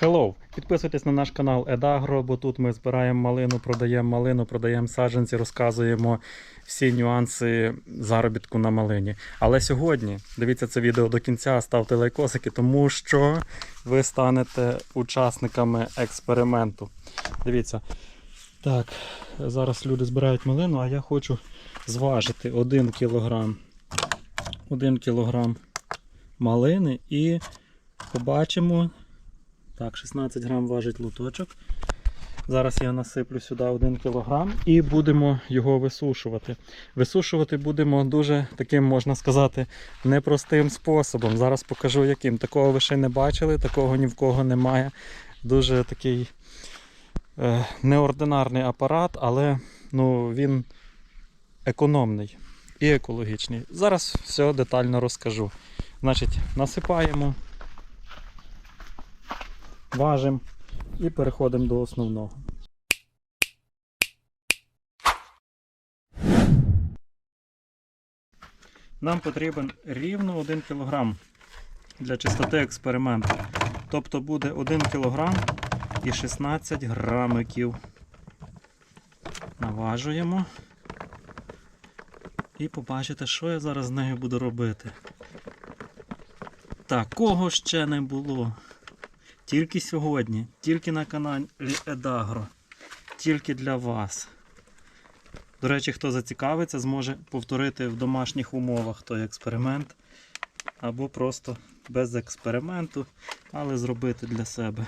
Hello! Підписуйтесь на наш канал Едагро, бо тут ми збираємо малину, продаємо малину, продаємо саджанці, розказуємо всі нюанси заробітку на малині. Але сьогодні дивіться це відео до кінця, ставте лайкосики, тому що ви станете учасниками експерименту. Дивіться. Так, зараз люди збирають малину, а я хочу зважити 1 кілограм. 1 кілограм малини і побачимо. Так, 16 грам важить луточок. Зараз я насиплю сюди 1 кг і будемо його висушувати. Висушувати будемо дуже таким, можна сказати, непростим способом. Зараз покажу яким. Такого ви ще не бачили, такого ні в кого немає. Дуже такий е, неординарний апарат, але ну, він економний і екологічний. Зараз все детально розкажу. Значить, насипаємо важимо і переходимо до основного. Нам потрібен рівно 1 кг для чистоти експерименту. Тобто буде 1 кг і 16 грамиків. Наважуємо. І побачите, що я зараз з нею буду робити. Такого ще не було. Тільки сьогодні, тільки на каналі Едагро, тільки для вас. До речі, хто зацікавиться, зможе повторити в домашніх умовах той експеримент. Або просто без експерименту, але зробити для себе.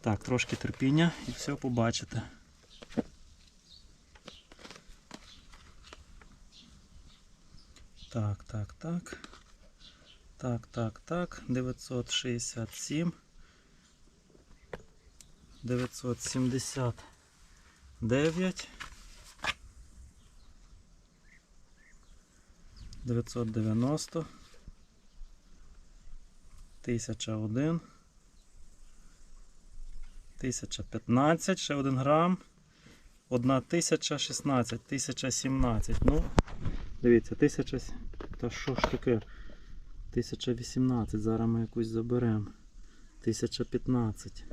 Так, трошки терпіння і все побачите. Так, так, так. Так, так, так. 967. 979. 990. 1001. 1015, ще 1 грам. 1016, 1017. Ну, дивіться, 1000. Та що ж таке? 1018, зараз ми якусь заберемо. 1015.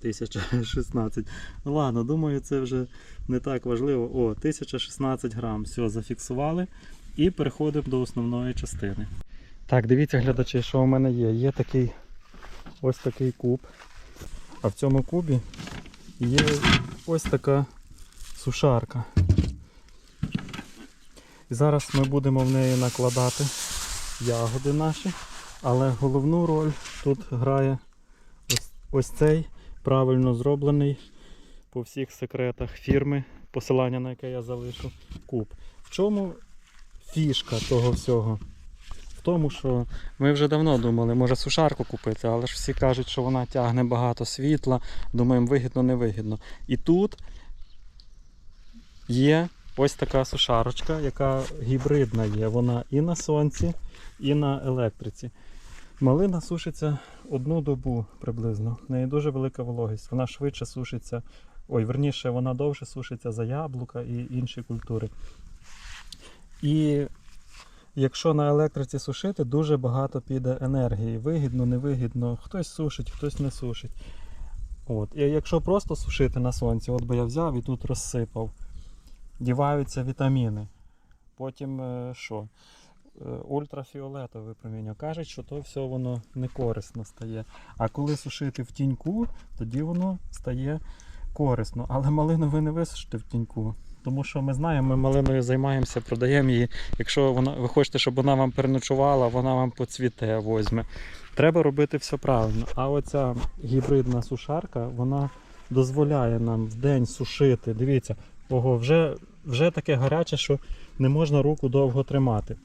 1016. Ну ладно, думаю, це вже не так важливо. О, 1016 грам. Все, зафіксували. І переходимо до основної частини. Так, дивіться, глядачі, що у мене є. Є такий ось такий куб. А в цьому кубі є ось така сушарка. І зараз ми будемо в неї накладати ягоди наші, але головну роль тут грає ось, ось цей правильно зроблений по всіх секретах фірми, посилання на яке я залишу куб. В чому фішка того всього? В тому, що ми вже давно думали, може сушарку купити, але ж всі кажуть, що вона тягне багато світла, думаємо, вигідно, невигідно. І тут є ось така сушарочка, яка гібридна є. Вона і на сонці, і на електриці. Малина сушиться одну добу приблизно. В неї дуже велика вологість. Вона швидше сушиться. Ой, верніше, вона довше сушиться за яблука і інші культури. І якщо на електриці сушити, дуже багато піде енергії. Вигідно, невигідно. Хтось сушить, хтось не сушить. От. І якщо просто сушити на сонці, от би я взяв і тут розсипав діваються вітаміни. Потім е, що? Е, Ультрафіолетове випроміння. Кажуть, що то все воно не корисно стає. А коли сушити в тіньку, тоді воно стає корисно. Але малину ви не висушите в тіньку. Тому що ми знаємо, ми малиною займаємося, продаємо її. Якщо вона, ви хочете, щоб вона вам переночувала, вона вам поцвіте, возьме. Треба робити все правильно. А оця гібридна сушарка, вона дозволяє нам в день сушити. Дивіться, Ого, вже, вже таке гаряче, що не можна руку довго тримати.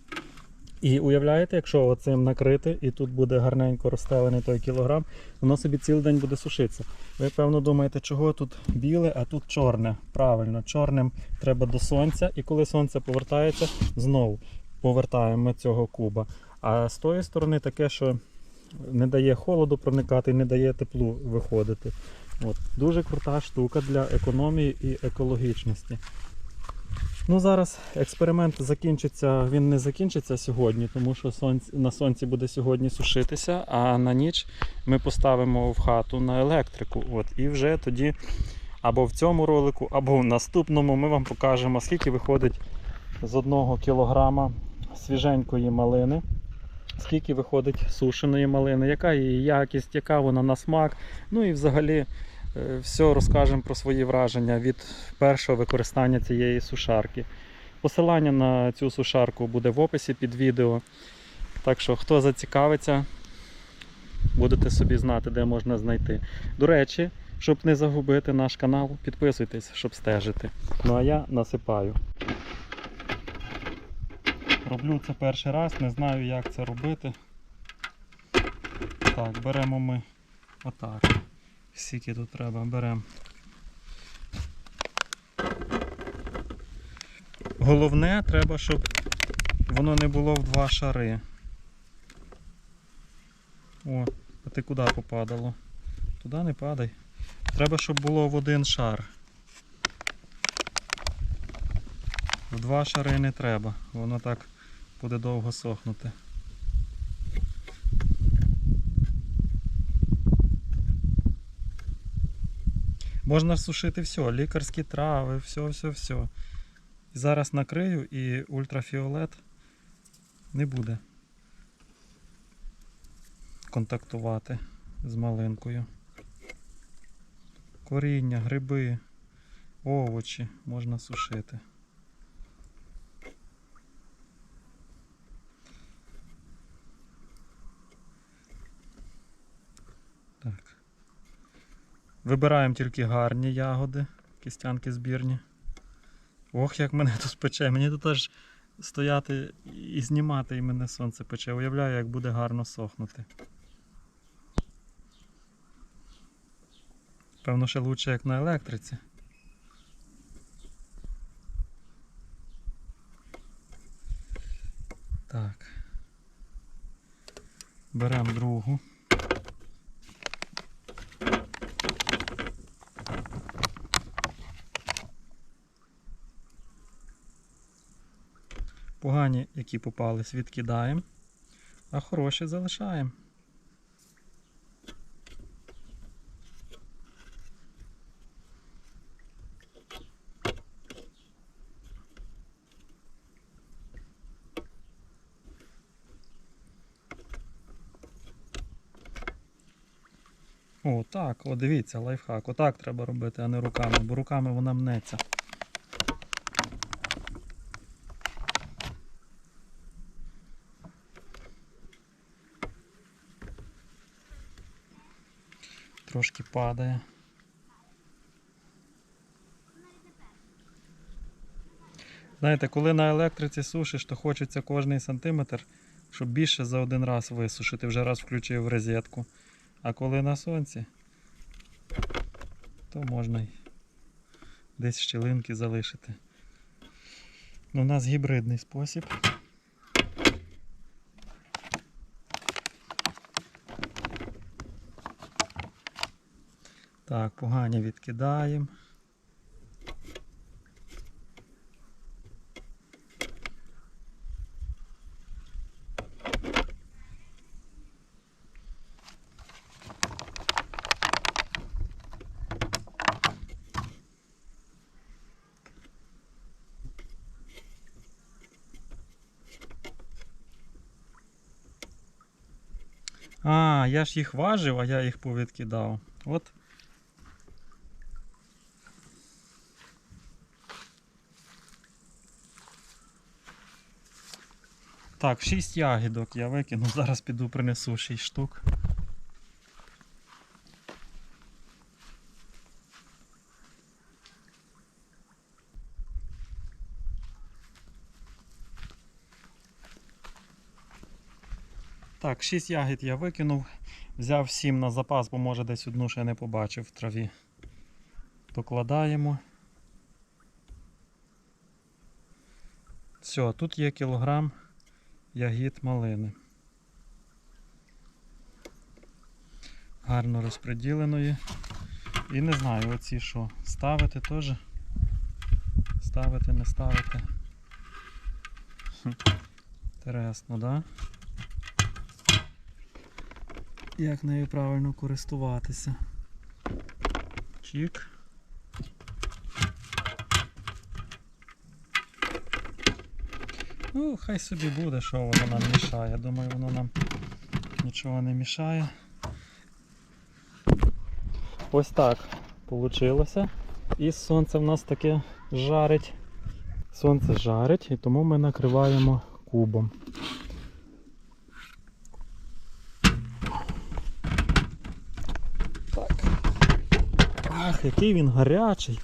І уявляєте, якщо оцим накрити, і тут буде гарненько розстелений той кілограм, воно собі цілий день буде сушитися. Ви, певно, думаєте, чого тут біле, а тут чорне. Правильно, чорним треба до сонця, і коли сонце повертається, знову повертаємо цього куба. А з тої сторони таке, що не дає холоду проникати, не дає теплу виходити. От. Дуже крута штука для економії і екологічності. Ну, зараз експеримент закінчиться, він не закінчиться сьогодні, тому що сонць, на сонці буде сьогодні сушитися, а на ніч ми поставимо в хату на електрику. От, і вже тоді або в цьому ролику, або в наступному ми вам покажемо, скільки виходить з одного кілограма свіженької малини, скільки виходить сушеної малини, яка її якість, яка вона на смак. Ну і взагалі все розкажемо про свої враження від першого використання цієї сушарки. Посилання на цю сушарку буде в описі під відео. Так що, хто зацікавиться, будете собі знати, де можна знайти. До речі, щоб не загубити наш канал, підписуйтесь, щоб стежити. Ну а я насипаю. Роблю це перший раз, не знаю, як це робити. Так, беремо ми отак. Скільки тут треба, беремо. Головне, треба, щоб воно не було в два шари. О, а ти куди попадало? Туди не падай. Треба, щоб було в один шар. В два шари не треба, воно так буде довго сохнути. Можна сушити все, лікарські трави, все, все, все. І зараз накрию і ультрафіолет не буде контактувати з малинкою. Коріння, гриби, овочі можна сушити. Вибираємо тільки гарні ягоди, кістянки збірні. Ох, як мене тут пече. Мені тут аж стояти і знімати, і мене сонце пече. Уявляю, як буде гарно сохнути. Певно, ще лучше, як на електриці. Так. Беремо другу. Погані, які попались, відкидаємо, а хороші залишаємо. О, так, о, дивіться, лайфхак. Отак треба робити, а не руками, бо руками вона мнеться. Трошки падає. Знаєте, коли на електриці сушиш, то хочеться кожний сантиметр, щоб більше за один раз висушити, вже раз включив розетку. А коли на сонці, то можна й десь щілинки залишити. Ну, у нас гібридний спосіб. Так, погані відкидаємо. А, я ж їх важив, а я їх повідкидав. От. Так, 6 ягідок я викину, зараз піду принесу 6 штук. Так, 6 ягід я викинув, взяв 7 на запас, бо може десь одну ще не побачив в траві. Докладаємо. Все, тут є кілограм ягід малини. Гарно розподіленої. І не знаю, оці що, ставити теж. ставити, не ставити. Інтересно, да? Як нею правильно користуватися? Чік. Ну, хай собі буде, що воно нам мішає. Думаю, воно нам нічого не мішає. Ось так вийшло. І сонце в нас таке жарить. Сонце жарить, і тому ми накриваємо кубом. Так. Ах, який він гарячий.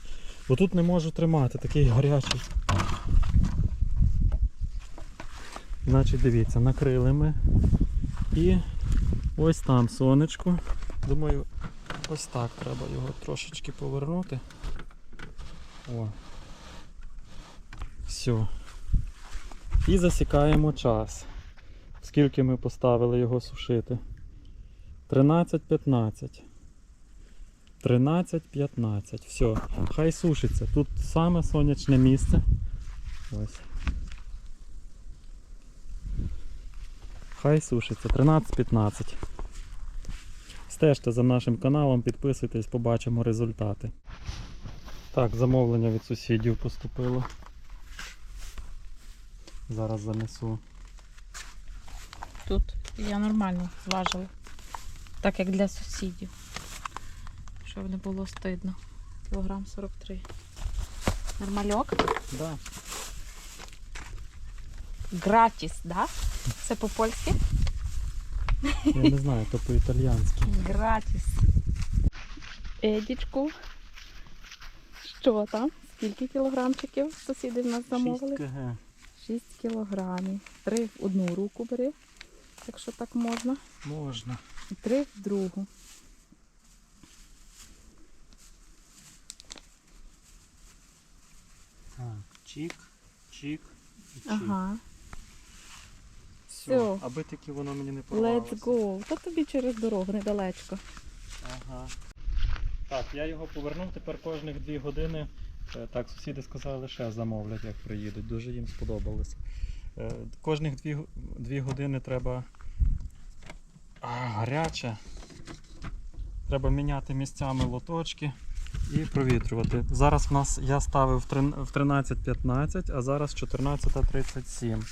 Бо тут не можу тримати, такий гарячий. Значить, дивіться, накрили ми. І ось там сонечко. Думаю, ось так треба його трошечки повернути. О. Все. І засікаємо час. Скільки ми поставили його сушити? 13-15. 13-15. Все. Хай сушиться. Тут саме сонячне місце. Ось. Хай сушиться. 13-15. Стежте за нашим каналом, підписуйтесь, побачимо результати. Так, замовлення від сусідів поступило. Зараз занесу. Тут я нормально зважила. Так як для сусідів. Щоб не було стидно. Кілограм 43. Нормальок. Да. Гратіс, да? Це по-польськи? Я не знаю, то по-італіянськи. Гратіс. Едічку. Що там? Скільки кілограмчиків сусіди в нас замовили? 6 кг. 6 кілограмів. Три в одну руку бери, якщо так можна. Можна. І три в другу. Так, чик, чик і чик. Ага. Все. Аби таки воно мені не порвалося. Let's go. Та тобі через дорогу недалечко. Ага. Так, я його повернув тепер кожних 2 години. Е, Так, сусіди сказали, ще замовлять, як приїдуть. Дуже їм сподобалось. Е, Кожних 2, 2 години треба. А, гаряче. Треба міняти місцями лоточки і провітрювати. Зараз в нас я ставив в 13.15, а зараз 14.37.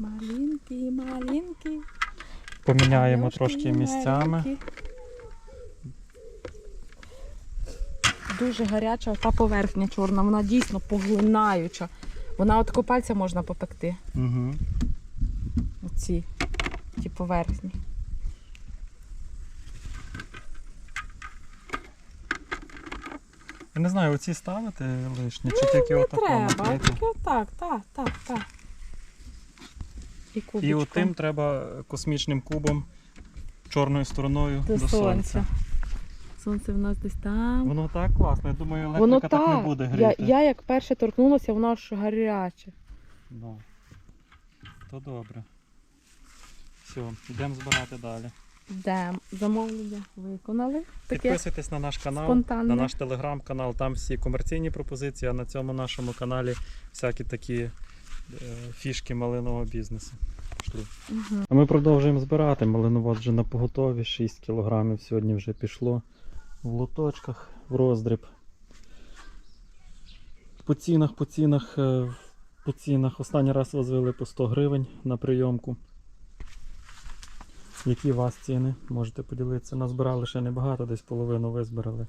Малінки, малінки. Поміняємо трошки місцями. маленькі. Дуже гаряча та поверхня чорна, вона дійсно поглинаюча. Вона от пальця можна попекти. Угу. Оці ті поверхні. Я не знаю, оці ставити лишні, чи тільки Не отако треба, тільки отак, так, так, так. І І отим треба космічним кубом чорною стороною до, до, сонця. Сонце в нас десь там. Воно так класно, я думаю, електрика Воно так, так. не буде Я, гріти. я як перше торкнулася, воно аж гаряче. Ну, то добре. Все, йдемо збирати далі. Йдемо. Замовлення виконали. Таке Підписуйтесь на наш канал, спонтанне. на наш телеграм-канал, там всі комерційні пропозиції, а на цьому нашому каналі всякі такі фішки малинового бізнесу. Пішли. Угу. А ми продовжуємо збирати. Малиновод вже на поготові. 6 кілограмів сьогодні вже пішло в лоточках, в роздріб. По цінах, по цінах, е, по цінах. Останній раз возили по 100 гривень на прийомку. Які у вас ціни? Можете поділитися. Назбирали ще небагато, десь половину визбирали.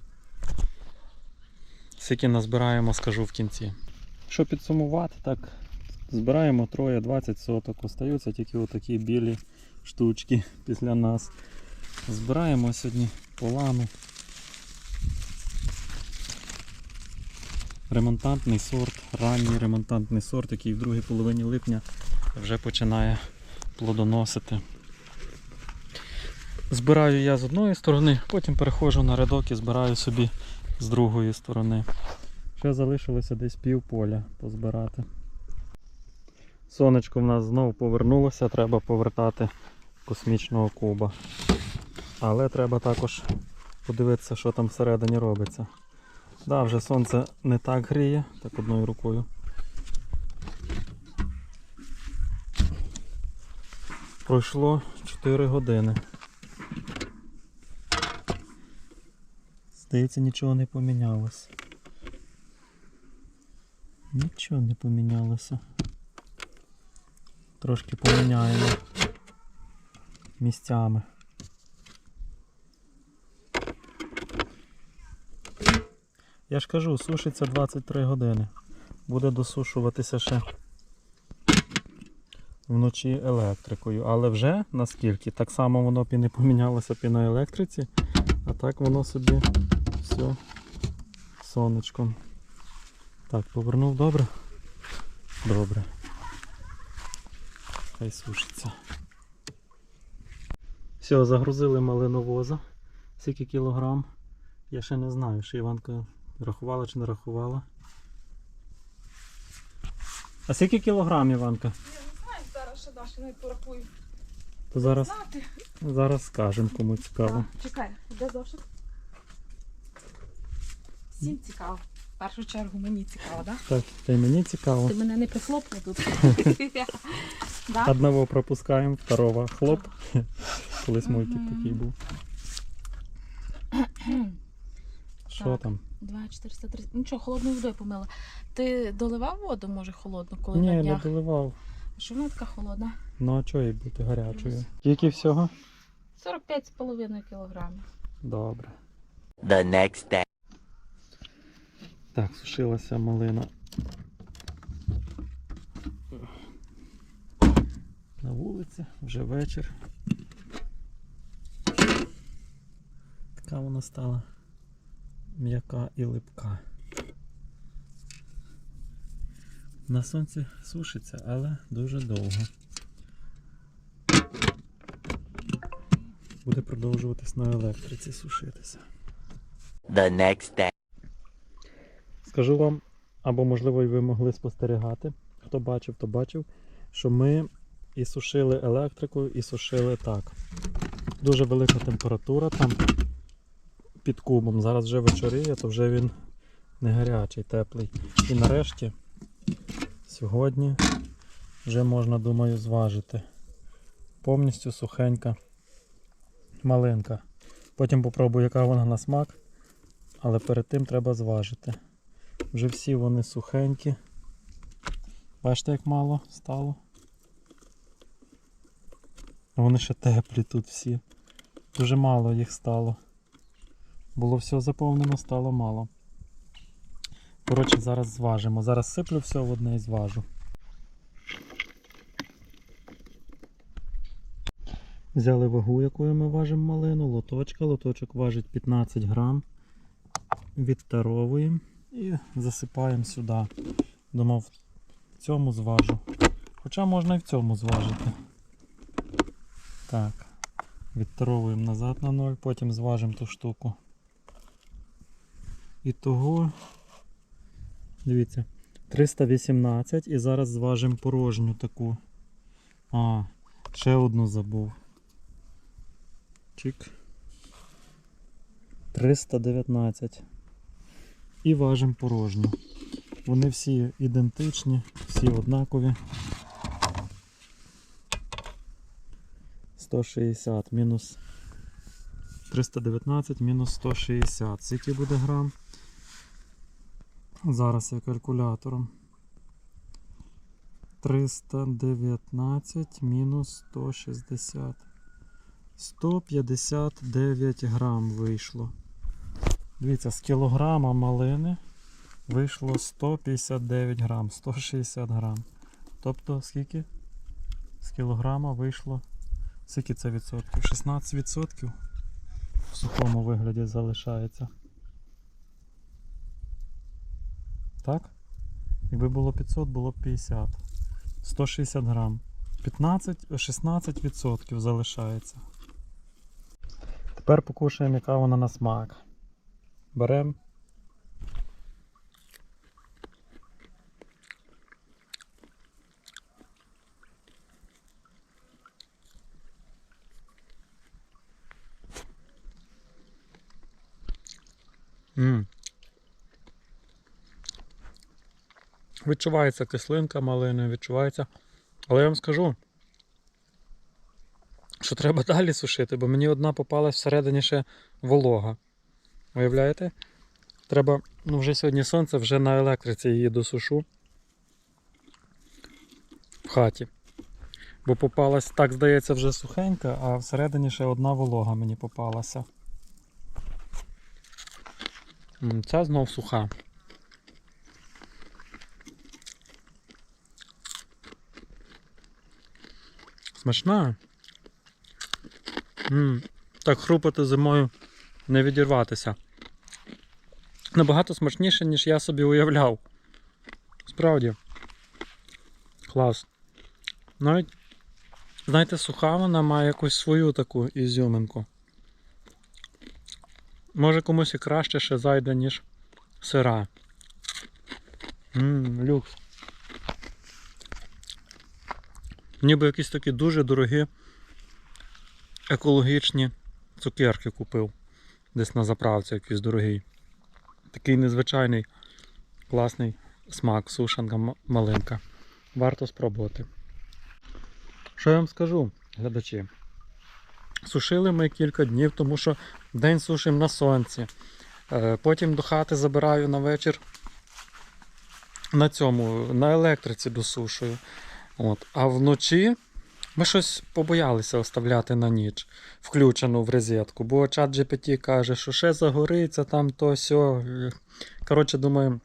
Скільки назбираємо, скажу в кінці. Що підсумувати, так збираємо троє 20 соток. Остаються тільки отакі білі штучки після нас. Збираємо сьогодні полами. Ремонтантний сорт, ранній ремонтантний сорт, який в другій половині липня вже починає плодоносити. Збираю я з одної сторони, потім переходжу на рядок і збираю собі з другої сторони. Ще залишилося десь пів поля позбирати. Сонечко в нас знову повернулося, треба повертати космічного куба. Але треба також подивитися, що там всередині робиться. Да, вже сонце не так гріє, так одною рукою. Пройшло 4 години. Здається, нічого не помінялося. Нічого не помінялося. Трошки поміняємо місцями. Я ж кажу, сушиться 23 години. Буде досушуватися ще вночі електрикою. Але вже наскільки? Так само воно б і не помінялося б і на електриці, а так воно собі все сонечком. Так, повернув добре? Добре. Хай сушиться. Все, загрузили малиновоза. Скільки кілограм? Я ще не знаю, що Іванка рахувала чи не рахувала. А скільки кілограм, Іванка? Я не знаю, зараз ще Даша не порахую. То зараз, Знати. зараз скажемо, кому цікаво. А, чекай, де зошит? Всім цікаво. В першу чергу мені цікаво, так? Так, та й мені цікаво. Ти мене не прихлопнув тут. Да? Одного пропускаємо, второго хлоп. Колись мультик такий був. Що Так. там? 2, 430. Нічого, холодною водою помила. Ти доливав воду, може, холодну, коли Ні, на не днях? доливав. Що вона така холодна? Ну а чого їй бути гарячою? Скільки всього? 45,5 кілограмів. Добре. The next day. Так, сушилася малина. На вулиці, вже вечір. Така вона стала м'яка і липка. На сонці сушиться, але дуже довго. Буде продовжуватись на електриці сушитися. The next day. Скажу вам, або можливо і ви могли спостерігати, хто бачив, то бачив, що ми і сушили електрикою, і сушили так. Дуже велика температура там під кубом. Зараз вже вечоріє, то вже він не гарячий, теплий. І нарешті сьогодні вже можна, думаю, зважити. Повністю сухенька малинка. Потім попробую, яка вона на смак, але перед тим треба зважити. Вже всі вони сухенькі. Бачите, як мало стало? Вони ще теплі тут всі. Дуже мало їх стало. Було все заповнено, стало мало. Коротше, зараз зважимо. Зараз сиплю все в одне і зважу. Взяли вагу, якою ми важимо малину, лоточка. Лоточок важить 15 грам. Відтаровуємо і засипаємо сюди. Думав, в цьому зважу. Хоча можна і в цьому зважити. Так. Відтаровуємо назад на 0, потім зважимо ту штуку. І того, дивіться, 318 і зараз зважимо порожню таку. А, ще одну забув. Чик. 319 і важимо порожню. Вони всі ідентичні, всі однакові. 160 мінус 319 мінус 160. Скільки буде грам? Зараз я калькулятором. 319 мінус 160. 159 грам вийшло. Дивіться, з кілограма малини вийшло 159 грам, 160 грам. Тобто скільки? З кілограма вийшло. Скільки це відсотків? 16 відсотків в сухому вигляді залишається. Так? Якби було 500, було б 50. 160 грам. 15, 16 відсотків залишається. Тепер покушаємо, яка вона на смак. Беремо. М. Відчувається кислинка малини, відчувається. Але я вам скажу, що треба далі сушити, бо мені одна попалась всередині ще волога. Уявляєте? Треба, ну вже сьогодні сонце, вже на електриці її досушу в хаті. Бо попалась, так здається, вже сухенька, а всередині ще одна волога мені попалася. М, Ця знов суха. Смачна. М, Так хрупати зимою не відірватися. Набагато смачніше, ніж я собі уявляв. Справді. Клас. Навіть, знаєте, суха вона має якусь свою таку ізюминку. Може комусь і краще ще зайде, ніж сира. Ммм, люкс. Ніби якісь такі дуже дорогі екологічні цукерки купив. Десь на заправці якийсь дорогий. Такий незвичайний, класний смак, сушанка малинка. Варто спробувати. Що я вам скажу, глядачі? Сушили ми кілька днів, тому що день сушимо на сонці. Е, Потім до хати забираю на вечір на цьому, на електриці досушую. От. А вночі ми щось побоялися оставляти на ніч, включену в розетку, бо чат GPT каже, що ще загориться там то сьо. Коротше, думаю,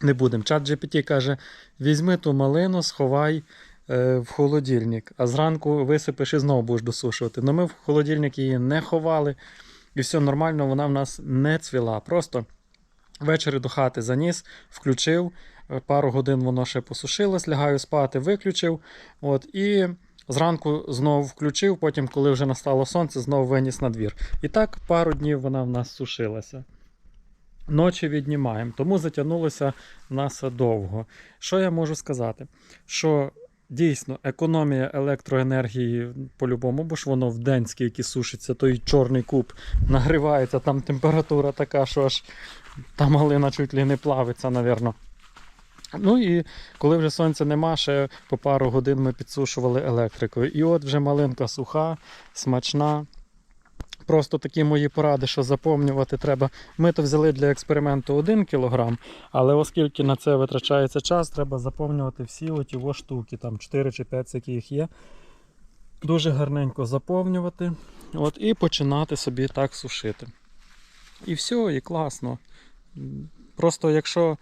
не будемо. Чат GPT каже: візьми ту малину, сховай е, в холодильник, а зранку висипеш і знову будеш досушувати. Ну ми в холодильник її не ховали, і все нормально, вона в нас не цвіла. Просто ввечері до хати заніс, включив. е, Пару годин воно ще посушилось, лягаю спати, виключив. От, і зранку знову включив, потім, коли вже настало сонце, знову виніс на двір. І так пару днів вона в нас сушилася. Ночі віднімаємо, тому затягнулося нас довго. Що я можу сказати? Що дійсно економія електроенергії по-любому, бо ж воно в день скільки сушиться, той чорний куб нагрівається, там температура така, що аж та малина чуть ли не плавиться, напевно. Ну і коли вже сонця нема, ще по пару годин ми підсушували електрикою. І от вже малинка суха, смачна. Просто такі мої поради, що заповнювати треба. Ми то взяли для експерименту 1 кг, але оскільки на це витрачається час, треба заповнювати всі оті штуки, там 4 чи 5 які їх є. Дуже гарненько заповнювати. От, і починати собі так сушити. І все, і класно. Просто якщо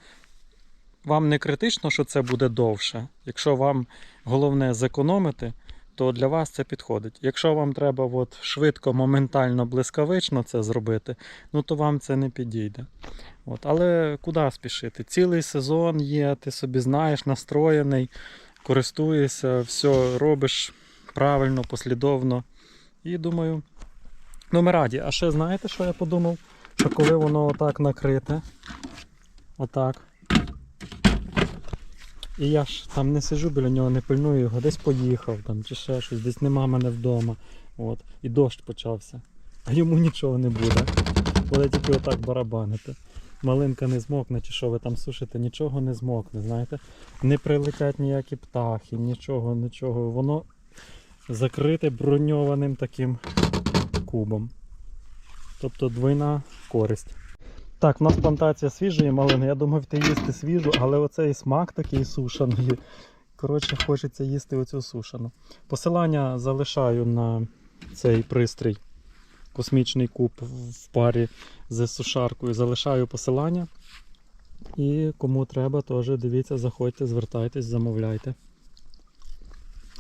вам не критично, що це буде довше, якщо вам головне зекономити, то для вас це підходить. Якщо вам треба от швидко, моментально, блискавично це зробити, ну то вам це не підійде. От. Але куди спішити? Цілий сезон є, ти собі знаєш, настроєний, користуєшся, все робиш правильно, послідовно. І думаю, ну ми раді. А ще знаєте, що я подумав? Що коли воно отак накрите, отак. І я ж там не сижу біля нього, не пильную його, десь поїхав там, чи ще щось, десь нема мене вдома. От. І дощ почався. А йому нічого не буде. Буде тільки отак барабанити. Малинка не змокне, чи що ви там сушите, нічого не змокне, знаєте. Не прилетять ніякі птахи, нічого, нічого. Воно закрите броньованим таким кубом. Тобто двойна користь. Так, в нас плантація свіжої малини. Я думав ти їсти свіжу, але оцей смак такий сушений. Коротше, хочеться їсти оцю сушену. Посилання залишаю на цей пристрій. Космічний куб в парі з сушаркою. Залишаю посилання. І кому треба, теж дивіться, заходьте, звертайтесь, замовляйте.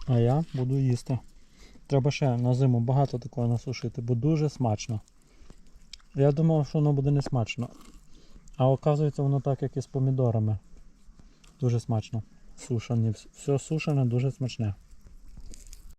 А я буду їсти. Треба ще на зиму багато такого насушити, бо дуже смачно. Я думав, що воно буде не смачно. А оказується воно так, як і з помідорами. Дуже смачно. Сушені. Все сушене, дуже смачне.